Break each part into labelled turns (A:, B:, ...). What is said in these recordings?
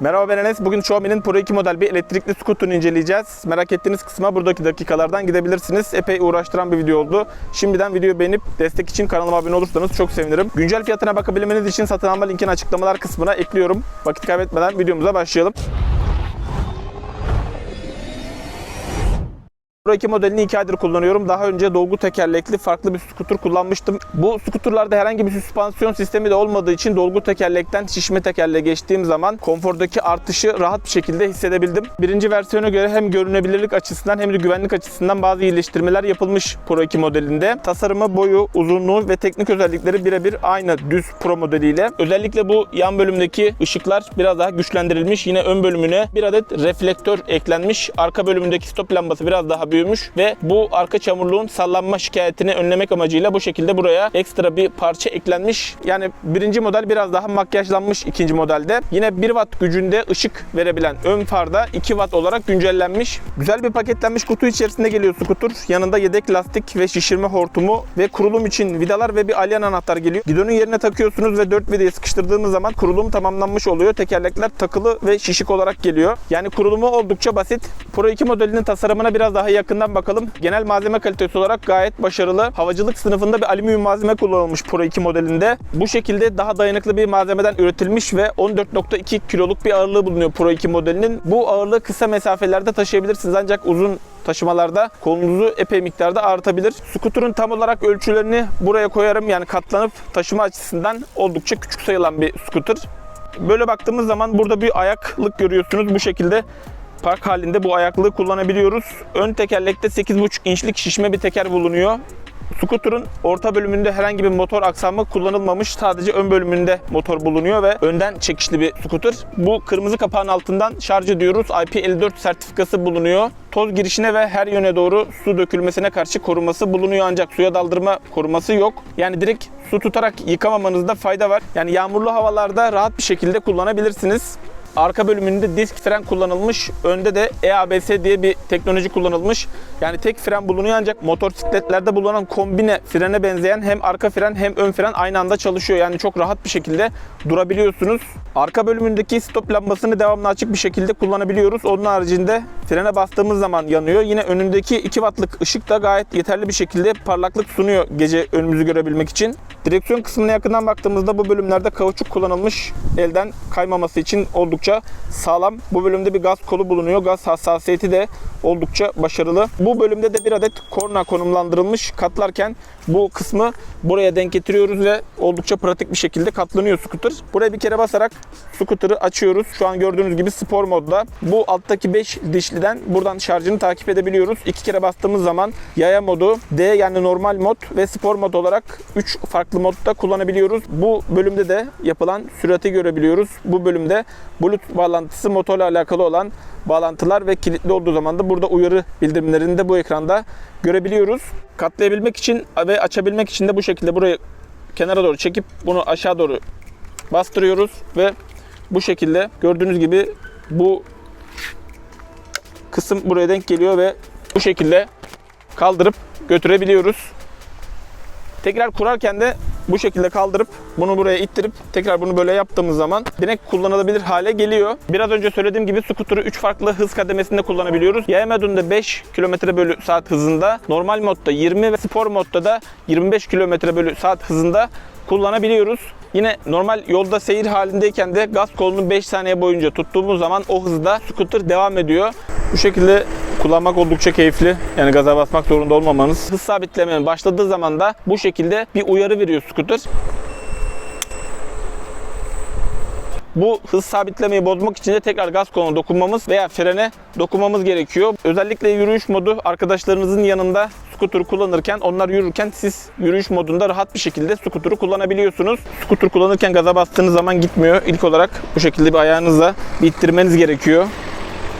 A: Merhaba ben Enes. Bugün Xiaomi'nin Pro 2 model bir elektrikli scooter'ını inceleyeceğiz. Merak ettiğiniz kısma buradaki dakikalardan gidebilirsiniz. Epey uğraştıran bir video oldu. Şimdiden videoyu beğenip destek için kanalıma abone olursanız çok sevinirim. Güncel fiyatına bakabilmeniz için satın alma linkini açıklamalar kısmına ekliyorum. Vakit kaybetmeden videomuza başlayalım. Pro 2 modelini 2 aydır kullanıyorum. Daha önce dolgu tekerlekli farklı bir skuter kullanmıştım. Bu skuterlarda herhangi bir süspansiyon sistemi de olmadığı için dolgu tekerlekten şişme tekerleğe geçtiğim zaman konfordaki artışı rahat bir şekilde hissedebildim. Birinci versiyona göre hem görünebilirlik açısından hem de güvenlik açısından bazı iyileştirmeler yapılmış Pro 2 modelinde. Tasarımı, boyu, uzunluğu ve teknik özellikleri birebir aynı düz Pro modeliyle. Özellikle bu yan bölümdeki ışıklar biraz daha güçlendirilmiş. Yine ön bölümüne bir adet reflektör eklenmiş. Arka bölümündeki stop lambası biraz daha büyümüş ve bu arka çamurluğun sallanma şikayetini önlemek amacıyla bu şekilde buraya ekstra bir parça eklenmiş. Yani birinci model biraz daha makyajlanmış ikinci modelde. Yine 1 watt gücünde ışık verebilen ön farda 2 watt olarak güncellenmiş. Güzel bir paketlenmiş kutu içerisinde geliyor skuter. Yanında yedek lastik ve şişirme hortumu ve kurulum için vidalar ve bir alyan anahtar geliyor. Gidonun yerine takıyorsunuz ve 4 vidayı sıkıştırdığınız zaman kurulum tamamlanmış oluyor. Tekerlekler takılı ve şişik olarak geliyor. Yani kurulumu oldukça basit. Pro 2 modelinin tasarımına biraz daha yakından bakalım. Genel malzeme kalitesi olarak gayet başarılı. Havacılık sınıfında bir alüminyum malzeme kullanılmış Pro 2 modelinde. Bu şekilde daha dayanıklı bir malzemeden üretilmiş ve 14.2 kiloluk bir ağırlığı bulunuyor Pro 2 modelinin. Bu ağırlığı kısa mesafelerde taşıyabilirsiniz ancak uzun taşımalarda kolunuzu epey miktarda artabilir. Scooter'ın tam olarak ölçülerini buraya koyarım. Yani katlanıp taşıma açısından oldukça küçük sayılan bir scooter. Böyle baktığımız zaman burada bir ayaklık görüyorsunuz. Bu şekilde park halinde bu ayaklığı kullanabiliyoruz. Ön tekerlekte 8.5 inçlik şişme bir teker bulunuyor. Scooter'ın orta bölümünde herhangi bir motor aksamı kullanılmamış. Sadece ön bölümünde motor bulunuyor ve önden çekişli bir scooter. Bu kırmızı kapağın altından şarj ediyoruz. IP54 sertifikası bulunuyor. Toz girişine ve her yöne doğru su dökülmesine karşı koruması bulunuyor ancak suya daldırma koruması yok. Yani direkt su tutarak yıkamamanızda fayda var. Yani yağmurlu havalarda rahat bir şekilde kullanabilirsiniz. Arka bölümünde disk fren kullanılmış. Önde de EABS diye bir teknoloji kullanılmış. Yani tek fren bulunuyor ancak motosikletlerde bulunan kombine frene benzeyen hem arka fren hem ön fren aynı anda çalışıyor. Yani çok rahat bir şekilde durabiliyorsunuz. Arka bölümündeki stop lambasını devamlı açık bir şekilde kullanabiliyoruz. Onun haricinde frene bastığımız zaman yanıyor. Yine önündeki 2 wattlık ışık da gayet yeterli bir şekilde parlaklık sunuyor gece önümüzü görebilmek için. Direksiyon kısmına yakından baktığımızda bu bölümlerde kauçuk kullanılmış. Elden kaymaması için oldukça sağlam. Bu bölümde bir gaz kolu bulunuyor. Gaz hassasiyeti de oldukça başarılı. Bu bölümde de bir adet korna konumlandırılmış. Katlarken bu kısmı buraya denk getiriyoruz ve oldukça pratik bir şekilde katlanıyor scooter. Buraya bir kere basarak scooter'ı açıyoruz. Şu an gördüğünüz gibi spor modda. Bu alttaki 5 dişliden buradan şarjını takip edebiliyoruz. İki kere bastığımız zaman yaya modu, D yani normal mod ve spor mod olarak 3 farklı modda kullanabiliyoruz. Bu bölümde de yapılan sürati görebiliyoruz. Bu bölümde Bluetooth bağlantısı motorla alakalı olan bağlantılar ve kilitli olduğu zaman da burada uyarı bildirimlerini de bu ekranda görebiliyoruz. Katlayabilmek için ve açabilmek için de bu şekilde burayı kenara doğru çekip bunu aşağı doğru bastırıyoruz ve bu şekilde gördüğünüz gibi bu kısım buraya denk geliyor ve bu şekilde kaldırıp götürebiliyoruz. Tekrar kurarken de bu şekilde kaldırıp bunu buraya ittirip tekrar bunu böyle yaptığımız zaman direkt kullanılabilir hale geliyor. Biraz önce söylediğim gibi scooter'ı 3 farklı hız kademesinde kullanabiliyoruz. Yaya modunda 5 km bölü saat hızında, normal modda 20 ve spor modda da 25 km bölü saat hızında kullanabiliyoruz. Yine normal yolda seyir halindeyken de gaz kolunu 5 saniye boyunca tuttuğumuz zaman o hızda scooter devam ediyor. Bu şekilde kullanmak oldukça keyifli. Yani gaza basmak zorunda olmamanız. Hız sabitlemeye başladığı zaman da bu şekilde bir uyarı veriyor scooter. Bu hız sabitlemeyi bozmak için de tekrar gaz koluna dokunmamız veya frene dokunmamız gerekiyor. Özellikle yürüyüş modu arkadaşlarınızın yanında scooter kullanırken onlar yürürken siz yürüyüş modunda rahat bir şekilde scooter'ı kullanabiliyorsunuz. Scooter kullanırken gaza bastığınız zaman gitmiyor. İlk olarak bu şekilde bir ayağınızla bir gerekiyor.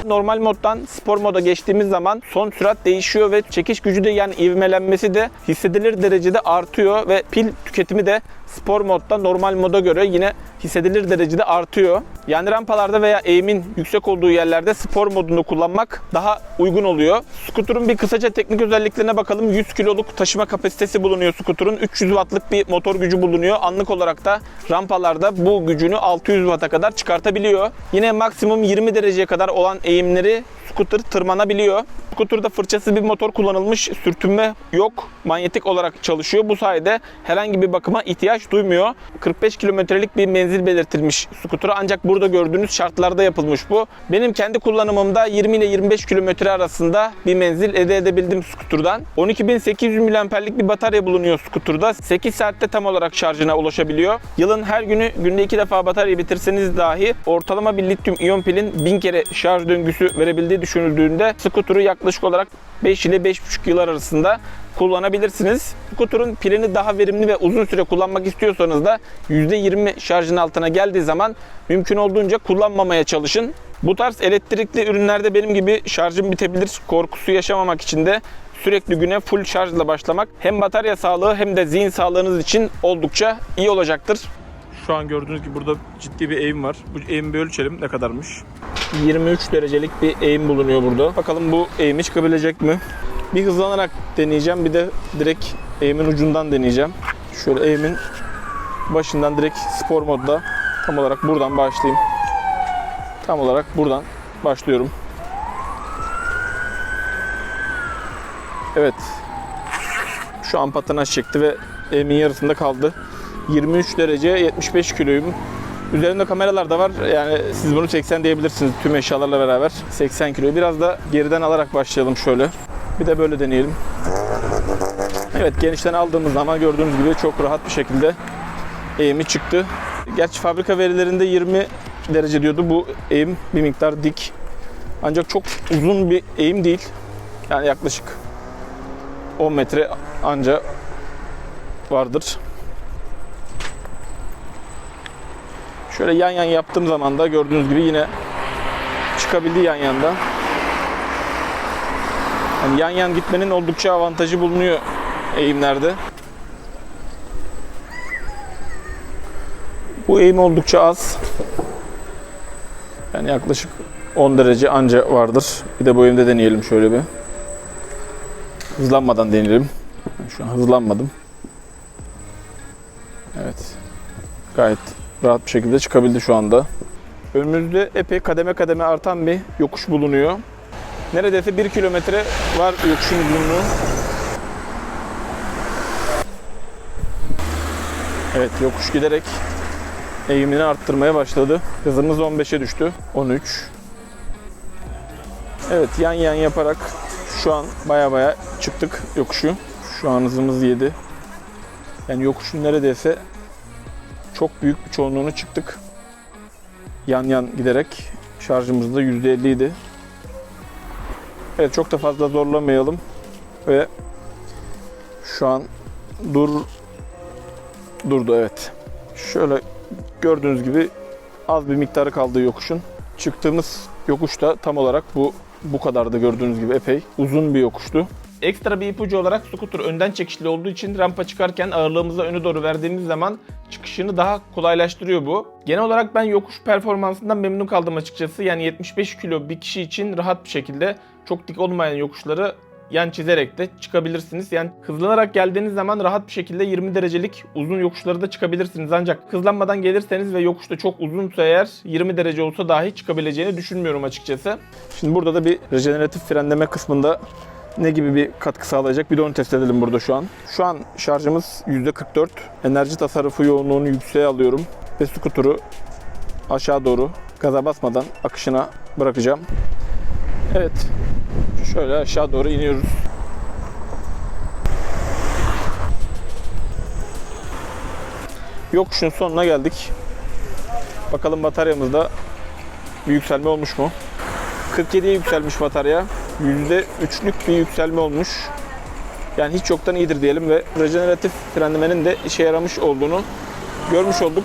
A: Normal moddan spor moda geçtiğimiz zaman son sürat değişiyor ve çekiş gücü de yani ivmelenmesi de hissedilir derecede artıyor ve pil tüketimi de spor modda normal moda göre yine hissedilir derecede artıyor. Yani rampalarda veya eğimin yüksek olduğu yerlerde spor modunu kullanmak daha uygun oluyor. Scooter'ın bir kısaca teknik özelliklerine bakalım. 100 kiloluk taşıma kapasitesi bulunuyor Scooter'ın. 300 wattlık bir motor gücü bulunuyor. Anlık olarak da rampalarda bu gücünü 600 watt'a kadar çıkartabiliyor. Yine maksimum 20 dereceye kadar olan eğimleri scooter tırmanabiliyor. Scooter'da fırçası bir motor kullanılmış, sürtünme yok, manyetik olarak çalışıyor. Bu sayede herhangi bir bakıma ihtiyaç duymuyor. 45 kilometrelik bir menzil belirtilmiş scooter'a ancak burada gördüğünüz şartlarda yapılmış bu. Benim kendi kullanımımda 20 ile 25 kilometre arasında bir menzil elde edebildim scooter'dan. 12.800 mAh'lik bir batarya bulunuyor scooter'da. 8 saatte tam olarak şarjına ulaşabiliyor. Yılın her günü günde 2 defa bataryayı bitirseniz dahi ortalama bir lityum iyon pilin 1000 kere şarj döngüsü verebildiği düşünüldüğünde scooter'ı yaklaşık olarak 5 ile 5,5 yıl arasında kullanabilirsiniz. Scooter'ın pilini daha verimli ve uzun süre kullanmak istiyorsanız da %20 şarjın altına geldiği zaman mümkün olduğunca kullanmamaya çalışın. Bu tarz elektrikli ürünlerde benim gibi şarjım bitebilir korkusu yaşamamak için de sürekli güne full şarjla başlamak hem batarya sağlığı hem de zihin sağlığınız için oldukça iyi olacaktır. Şu an gördüğünüz gibi burada ciddi bir eğim var. Bu eğimi bir ölçelim ne kadarmış. 23 derecelik bir eğim bulunuyor burada. Bakalım bu eğimi çıkabilecek mi? Bir hızlanarak deneyeceğim. Bir de direkt eğimin ucundan deneyeceğim. Şöyle eğimin başından direkt spor modda tam olarak buradan başlayayım. Tam olarak buradan başlıyorum. Evet. Şu an patinaj çekti ve eğimin yarısında kaldı. 23 derece 75 kiloyum. Üzerimde kameralar da var. Yani siz bunu 80 diyebilirsiniz tüm eşyalarla beraber. 80 kilo. Biraz da geriden alarak başlayalım şöyle. Bir de böyle deneyelim. Evet genişten aldığımız zaman gördüğünüz gibi çok rahat bir şekilde eğimi çıktı. Gerçi fabrika verilerinde 20 derece diyordu. Bu eğim bir miktar dik. Ancak çok uzun bir eğim değil. Yani yaklaşık 10 metre anca vardır. Şöyle yan yan yaptığım zaman da gördüğünüz gibi yine çıkabildi yan yanda. Yani yan yan gitmenin oldukça avantajı bulunuyor eğimlerde. Bu eğim oldukça az. Yani yaklaşık 10 derece anca vardır. Bir de bu eğimde deneyelim şöyle bir. Hızlanmadan deneyelim. Şu an hızlanmadım. Evet. Gayet rahat bir şekilde çıkabildi şu anda. Önümüzde epey kademe kademe artan bir yokuş bulunuyor. Neredeyse 1 kilometre var yokuşun uzunluğu. Evet yokuş giderek eğimini arttırmaya başladı. Hızımız 15'e düştü. 13. Evet yan yan yaparak şu an baya baya çıktık yokuşu. Şu an hızımız 7. Yani yokuşun neredeyse çok büyük bir çoğunluğunu çıktık. Yan yan giderek şarjımız da %50 idi. Evet çok da fazla zorlamayalım ve şu an dur durdu evet. Şöyle gördüğünüz gibi az bir miktarı kaldı yokuşun. Çıktığımız yokuş da tam olarak bu bu kadardı gördüğünüz gibi epey uzun bir yokuştu. Ekstra bir ipucu olarak scooter önden çekişli olduğu için rampa çıkarken ağırlığımızı öne doğru verdiğimiz zaman çıkışını daha kolaylaştırıyor bu. Genel olarak ben yokuş performansından memnun kaldım açıkçası. Yani 75 kilo bir kişi için rahat bir şekilde çok dik olmayan yokuşları yan çizerek de çıkabilirsiniz. Yani hızlanarak geldiğiniz zaman rahat bir şekilde 20 derecelik uzun yokuşları da çıkabilirsiniz. Ancak hızlanmadan gelirseniz ve yokuşta çok uzunsa eğer 20 derece olsa dahi çıkabileceğini düşünmüyorum açıkçası. Şimdi burada da bir rejeneratif frenleme kısmında ne gibi bir katkı sağlayacak bir de onu test edelim burada şu an. Şu an şarjımız %44. Enerji tasarrufu yoğunluğunu yükseğe alıyorum ve skuturu aşağı doğru gaza basmadan akışına bırakacağım. Evet. Şöyle aşağı doğru iniyoruz. Yokuşun sonuna geldik. Bakalım bataryamızda bir yükselme olmuş mu? 47'ye yükselmiş batarya. %3'lük bir yükselme olmuş. Yani hiç yoktan iyidir diyelim ve rejeneratif frenlemenin de işe yaramış olduğunu görmüş olduk.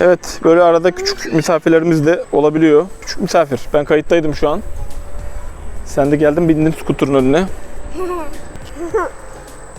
A: Evet böyle arada küçük misafirlerimiz de olabiliyor. Küçük misafir. Ben kayıttaydım şu an. Sen de geldin bindin skuterın önüne.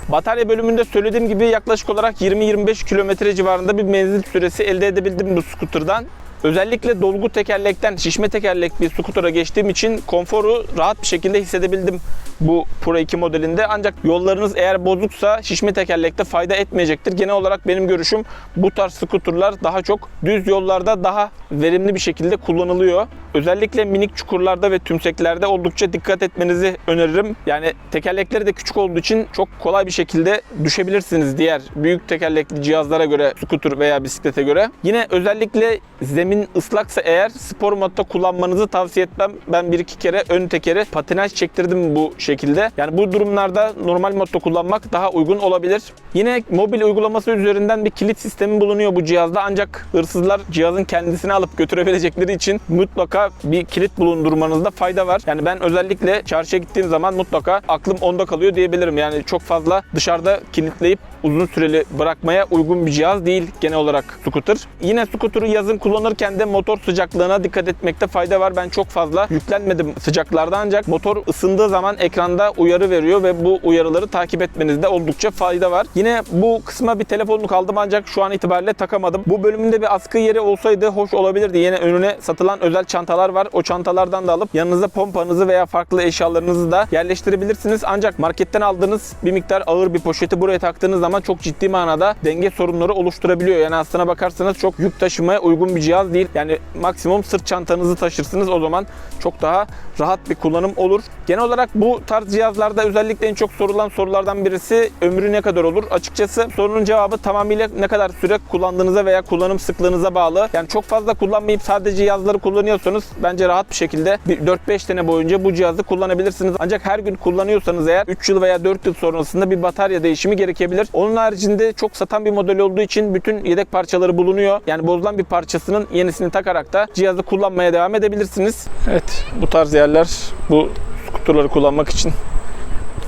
A: Batarya bölümünde söylediğim gibi yaklaşık olarak 20-25 kilometre civarında bir menzil süresi elde edebildim bu skuterdan. Özellikle dolgu tekerlekten şişme tekerlek bir skutura geçtiğim için konforu rahat bir şekilde hissedebildim bu Pro 2 modelinde. Ancak yollarınız eğer bozuksa şişme tekerlekte fayda etmeyecektir. Genel olarak benim görüşüm bu tarz skuturlar daha çok düz yollarda daha verimli bir şekilde kullanılıyor. Özellikle minik çukurlarda ve tümseklerde oldukça dikkat etmenizi öneririm. Yani tekerlekleri de küçük olduğu için çok kolay bir şekilde düşebilirsiniz diğer büyük tekerlekli cihazlara göre, skuter veya bisiklete göre. Yine özellikle zemin ıslaksa eğer spor modda kullanmanızı tavsiye etmem. Ben bir iki kere ön tekeri patinaj çektirdim bu şekilde. Yani bu durumlarda normal modda kullanmak daha uygun olabilir. Yine mobil uygulaması üzerinden bir kilit sistemi bulunuyor bu cihazda ancak hırsızlar cihazın kendisini alıp götürebilecekleri için mutlaka bir kilit bulundurmanızda fayda var. Yani ben özellikle çarşıya gittiğim zaman mutlaka aklım onda kalıyor diyebilirim. Yani çok fazla dışarıda kilitleyip uzun süreli bırakmaya uygun bir cihaz değil genel olarak scooter. Yine scooter'ı yazın kullanırken de motor sıcaklığına dikkat etmekte fayda var. Ben çok fazla yüklenmedim sıcaklarda ancak motor ısındığı zaman ekranda uyarı veriyor ve bu uyarıları takip etmenizde oldukça fayda var. Yine bu kısma bir telefonluk aldım ancak şu an itibariyle takamadım. Bu bölümünde bir askı yeri olsaydı hoş olabilirdi. Yine önüne satılan özel çantalar var. O çantalardan da alıp yanınıza pompanızı veya farklı eşyalarınızı da yerleştirebilirsiniz. Ancak marketten aldığınız bir miktar ağır bir poşeti buraya taktığınız zaman çok ciddi manada denge sorunları oluşturabiliyor. Yani aslına bakarsanız çok yük taşımaya uygun bir cihaz değil. Yani maksimum sırt çantanızı taşırsınız. O zaman çok daha rahat bir kullanım olur. Genel olarak bu tarz cihazlarda özellikle en çok sorulan sorulardan birisi ömrü ne kadar olur? Açıkçası sorunun cevabı tamamıyla ne kadar süre kullandığınıza veya kullanım sıklığınıza bağlı. Yani çok fazla kullanmayıp sadece cihazları kullanıyorsanız bence rahat bir şekilde bir 4-5 sene boyunca bu cihazı kullanabilirsiniz. Ancak her gün kullanıyorsanız eğer 3 yıl veya 4 yıl sonrasında bir batarya değişimi gerekebilir. Onun haricinde çok satan bir model olduğu için bütün yedek parçaları bulunuyor. Yani bozulan bir parçasının yenisini takarak da cihazı kullanmaya devam edebilirsiniz. Evet bu tarz yerler bu skuterları kullanmak için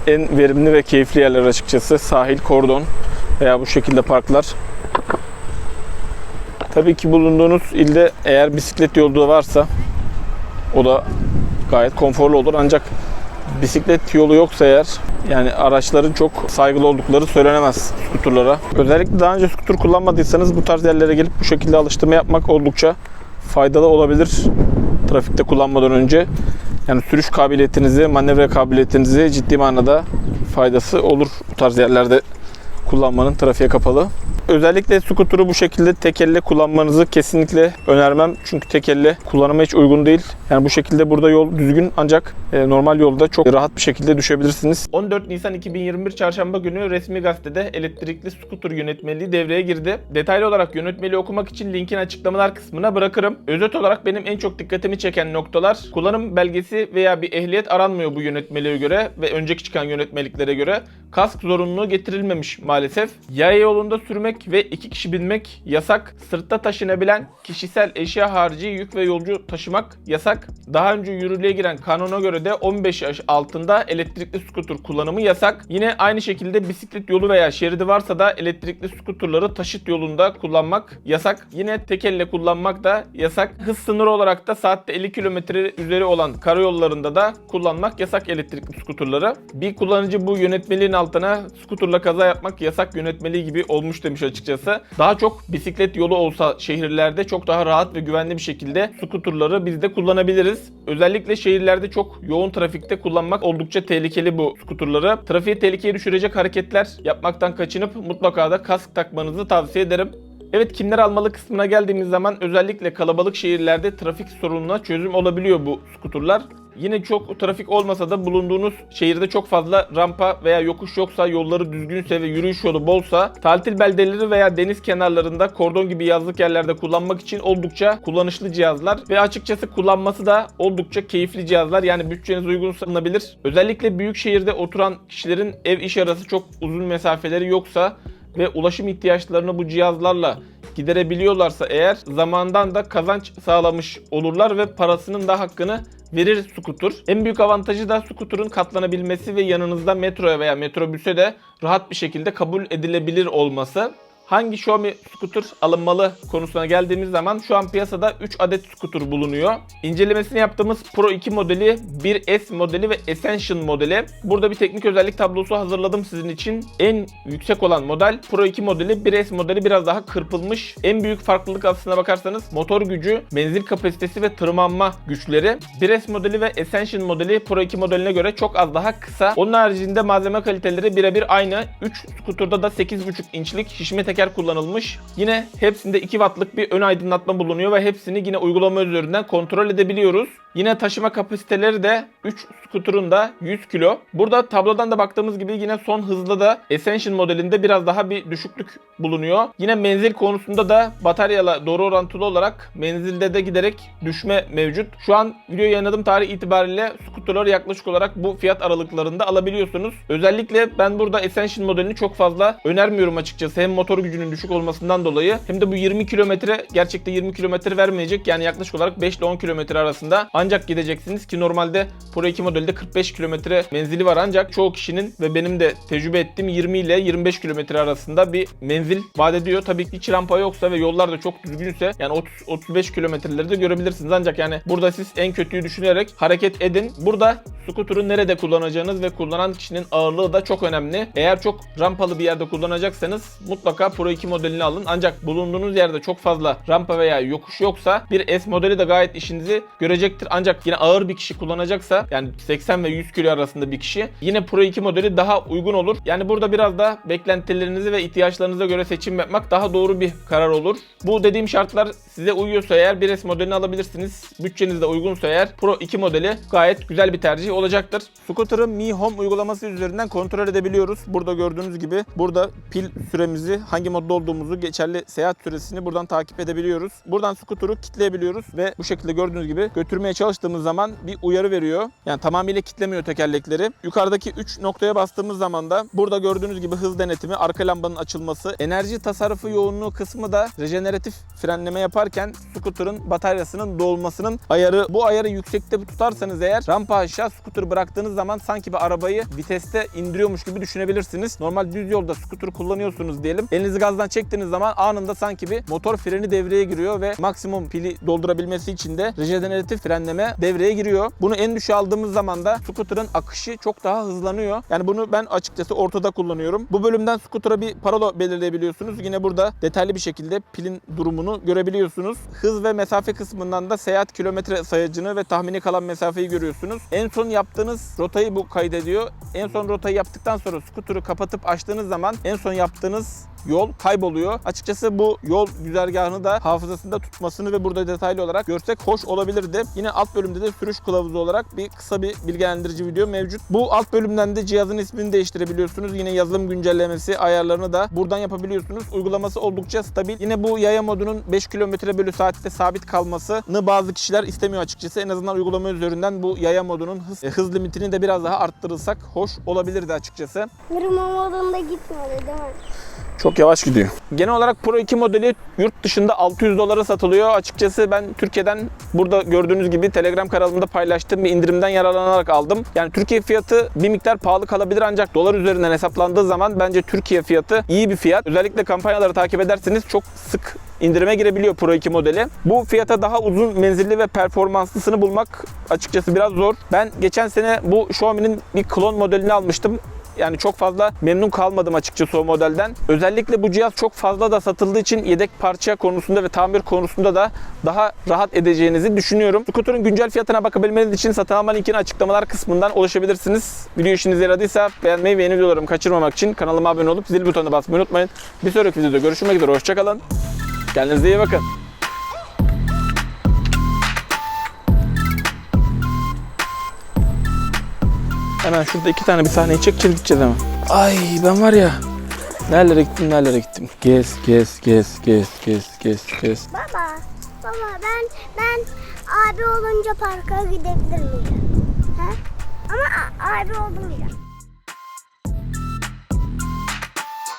A: en verimli ve keyifli yerler açıkçası. Sahil, kordon veya bu şekilde parklar. Tabii ki bulunduğunuz ilde eğer bisiklet yolu varsa o da gayet konforlu olur ancak bisiklet yolu yoksa eğer yani araçların çok saygılı oldukları söylenemez skuterlara. Özellikle daha önce skuter kullanmadıysanız bu tarz yerlere gelip bu şekilde alıştırma yapmak oldukça faydalı olabilir trafikte kullanmadan önce. Yani sürüş kabiliyetinizi, manevra kabiliyetinizi ciddi manada faydası olur bu tarz yerlerde kullanmanın trafiğe kapalı. Özellikle scooter'ı bu şekilde tek elle kullanmanızı kesinlikle önermem. Çünkü tek elle kullanıma hiç uygun değil. Yani bu şekilde burada yol düzgün ancak e, normal yolda çok rahat bir şekilde düşebilirsiniz. 14 Nisan 2021 Çarşamba günü resmi gazetede elektrikli scooter yönetmeliği devreye girdi. Detaylı olarak yönetmeliği okumak için linkin açıklamalar kısmına bırakırım. Özet olarak benim en çok dikkatimi çeken noktalar kullanım belgesi veya bir ehliyet aranmıyor bu yönetmeliğe göre ve önceki çıkan yönetmeliklere göre. Kask zorunluluğu getirilmemiş maalesef. Yaya yolunda sürmek ve iki kişi binmek yasak. Sırtta taşınabilen kişisel eşya harici yük ve yolcu taşımak yasak. Daha önce yürürlüğe giren kanuna göre de 15 yaş altında elektrikli skuter kullanımı yasak. Yine aynı şekilde bisiklet yolu veya şeridi varsa da elektrikli skuterları taşıt yolunda kullanmak yasak. Yine tek elle kullanmak da yasak. Hız sınırı olarak da saatte 50 km üzeri olan karayollarında da kullanmak yasak elektrikli skuterları. Bir kullanıcı bu yönetmeliğin altına skuterla kaza yapmak yasak yönetmeliği gibi olmuş demiş açıkçası. Daha çok bisiklet yolu olsa şehirlerde çok daha rahat ve güvenli bir şekilde skuterları biz de kullanabiliriz. Özellikle şehirlerde çok yoğun trafikte kullanmak oldukça tehlikeli bu skuterları. Trafiği tehlikeye düşürecek hareketler yapmaktan kaçınıp mutlaka da kask takmanızı tavsiye ederim. Evet kimler almalı kısmına geldiğimiz zaman özellikle kalabalık şehirlerde trafik sorununa çözüm olabiliyor bu skuterlar. Yine çok trafik olmasa da bulunduğunuz şehirde çok fazla rampa veya yokuş yoksa, yolları düzgünse ve yürüyüş yolu bolsa, tatil beldeleri veya deniz kenarlarında kordon gibi yazlık yerlerde kullanmak için oldukça kullanışlı cihazlar ve açıkçası kullanması da oldukça keyifli cihazlar. Yani bütçeniz uygunsa alınabilir. Özellikle büyük şehirde oturan kişilerin ev iş arası çok uzun mesafeleri yoksa ve ulaşım ihtiyaçlarını bu cihazlarla giderebiliyorlarsa eğer zamandan da kazanç sağlamış olurlar ve parasının da hakkını verir skuter. En büyük avantajı da skuterın katlanabilmesi ve yanınızda metroya veya metrobüse de rahat bir şekilde kabul edilebilir olması. Hangi Xiaomi scooter alınmalı konusuna geldiğimiz zaman şu an piyasada 3 adet scooter bulunuyor. İncelemesini yaptığımız Pro 2 modeli, 1S modeli ve Essential modeli. Burada bir teknik özellik tablosu hazırladım sizin için. En yüksek olan model Pro 2 modeli, 1S modeli biraz daha kırpılmış. En büyük farklılık aslına bakarsanız motor gücü, menzil kapasitesi ve tırmanma güçleri. 1S modeli ve Essential modeli Pro 2 modeline göre çok az daha kısa. Onun haricinde malzeme kaliteleri birebir aynı. 3 skuturda da 8.5 inçlik şişme teker kullanılmış. Yine hepsinde 2 wattlık bir ön aydınlatma bulunuyor ve hepsini yine uygulama üzerinden kontrol edebiliyoruz. Yine taşıma kapasiteleri de 3 skuturun da 100 kilo. Burada tablodan da baktığımız gibi yine son hızda da Essential modelinde biraz daha bir düşüklük bulunuyor. Yine menzil konusunda da bataryayla doğru orantılı olarak menzilde de giderek düşme mevcut. Şu an video yayınladığım tarih itibariyle skuterları yaklaşık olarak bu fiyat aralıklarında alabiliyorsunuz. Özellikle ben burada Essential modelini çok fazla önermiyorum açıkçası. Hem motor gücünün düşük olmasından dolayı hem de bu 20 kilometre gerçekte 20 kilometre vermeyecek. Yani yaklaşık olarak 5 ile 10 kilometre arasında ancak gideceksiniz ki normalde Pro 2 modelde 45 kilometre menzili var ancak çoğu kişinin ve benim de tecrübe ettiğim 20 ile 25 kilometre arasında bir menzil vaat ediyor. Tabii ki hiç rampa yoksa ve yollar da çok düzgünse yani 30 35 kilometreleri de görebilirsiniz. Ancak yani burada siz en kötüyü düşünerek hareket edin. Burada Scooter'ı nerede kullanacağınız ve kullanan kişinin ağırlığı da çok önemli. Eğer çok rampalı bir yerde kullanacaksanız mutlaka Pro 2 modelini alın. Ancak bulunduğunuz yerde çok fazla rampa veya yokuş yoksa bir S modeli de gayet işinizi görecektir. Ancak yine ağır bir kişi kullanacaksa yani 80 ve 100 kilo arasında bir kişi yine Pro 2 modeli daha uygun olur. Yani burada biraz da beklentilerinizi ve ihtiyaçlarınıza göre seçim yapmak daha doğru bir karar olur. Bu dediğim şartlar size uyuyorsa eğer 1S modelini alabilirsiniz. Bütçeniz de uygunsa eğer Pro 2 modeli gayet güzel bir tercih olacaktır. Scooter'ı Mi Home uygulaması üzerinden kontrol edebiliyoruz. Burada gördüğünüz gibi burada pil süremizi, hangi modda olduğumuzu, geçerli seyahat süresini buradan takip edebiliyoruz. Buradan scooter'ı kitleyebiliyoruz ve bu şekilde gördüğünüz gibi götürmeye çalıştığımız zaman bir uyarı veriyor. Yani tamamıyla kitlemiyor tekerlekleri. Yukarıdaki 3 noktaya bastığımız zaman da burada gördüğünüz gibi hız denetimi, arka lambanın açılması, enerji tasarrufu yoğunluğu kısmı da rejeneratif frenleme yaparken scooter'ın bataryasının dolmasının ayarı. Bu ayarı yüksekte tutarsanız eğer rampa aşağı scooter bıraktığınız zaman sanki bir arabayı viteste indiriyormuş gibi düşünebilirsiniz. Normal düz yolda scooter kullanıyorsunuz diyelim. Elinizi gazdan çektiğiniz zaman anında sanki bir motor freni devreye giriyor ve maksimum pili doldurabilmesi için de rejeneratif frenleme devreye giriyor. Bunu en düşüğe aldığımız zaman da scooter'ın akışı çok daha hızlanıyor. Yani bunu ben açıkçası ortada kullanıyorum. Bu bölümden scooter'a bir parola belirleyebiliyorsunuz. Yine burada detaylı bir şekilde pilin durumunu görebiliyorsunuz. Hız ve mesafe kısmından da seyahat kilometre sayacını ve tahmini kalan mesafeyi görüyorsunuz. En son yaptığınız rotayı bu kaydediyor. En son rotayı yaptıktan sonra scooter'ı kapatıp açtığınız zaman en son yaptığınız yol kayboluyor. Açıkçası bu yol güzergahını da hafızasında tutmasını ve burada detaylı olarak görsek hoş olabilirdi. Yine alt bölümde de sürüş kılavuzu olarak bir kısa bir bilgilendirici video mevcut. Bu alt bölümden de cihazın ismini değiştirebiliyorsunuz. Yine yazılım güncellemesi ayarlarını da buradan yapabiliyorsunuz. Uygulaması oldukça stabil. Yine bu yaya modunun 5 km bölü saatte sabit kalmasını bazı kişiler istemiyor açıkçası. En azından uygulama üzerinden bu yaya modunun hız, hız limitini de biraz daha arttırırsak hoş olabilirdi açıkçası.
B: Yürüme modunda gitmedi değil mi?
A: Çok yavaş gidiyor. Genel olarak Pro 2 modeli yurt dışında 600 dolara satılıyor. Açıkçası ben Türkiye'den burada gördüğünüz gibi Telegram kanalımda paylaştığım bir indirimden yararlanarak aldım. Yani Türkiye fiyatı bir miktar pahalı kalabilir ancak dolar üzerinden hesaplandığı zaman bence Türkiye fiyatı iyi bir fiyat. Özellikle kampanyaları takip ederseniz çok sık indirime girebiliyor Pro 2 modeli. Bu fiyata daha uzun menzilli ve performanslısını bulmak açıkçası biraz zor. Ben geçen sene bu Xiaomi'nin bir klon modelini almıştım. Yani çok fazla memnun kalmadım açıkçası o modelden. Özellikle bu cihaz çok fazla da satıldığı için yedek parça konusunda ve tamir konusunda da daha rahat edeceğinizi düşünüyorum. Scooter'ın güncel fiyatına bakabilmeniz için satın alma linkini açıklamalar kısmından ulaşabilirsiniz. Video işinize yaradıysa beğenmeyi ve yeni videolarımı kaçırmamak için kanalıma abone olup zil butonuna basmayı unutmayın. Bir sonraki videoda görüşmek üzere. Hoşçakalın. Kendinize iyi bakın. Hemen şurada iki tane bir sahneyi çekeceğiz gideceğiz hemen. Ay ben var ya. Nerelere gittim nerelere gittim. Gez gez gez gez gez gez gez.
B: Baba, baba ben ben abi olunca parka gidebilir miyim? He? Ama abi ya.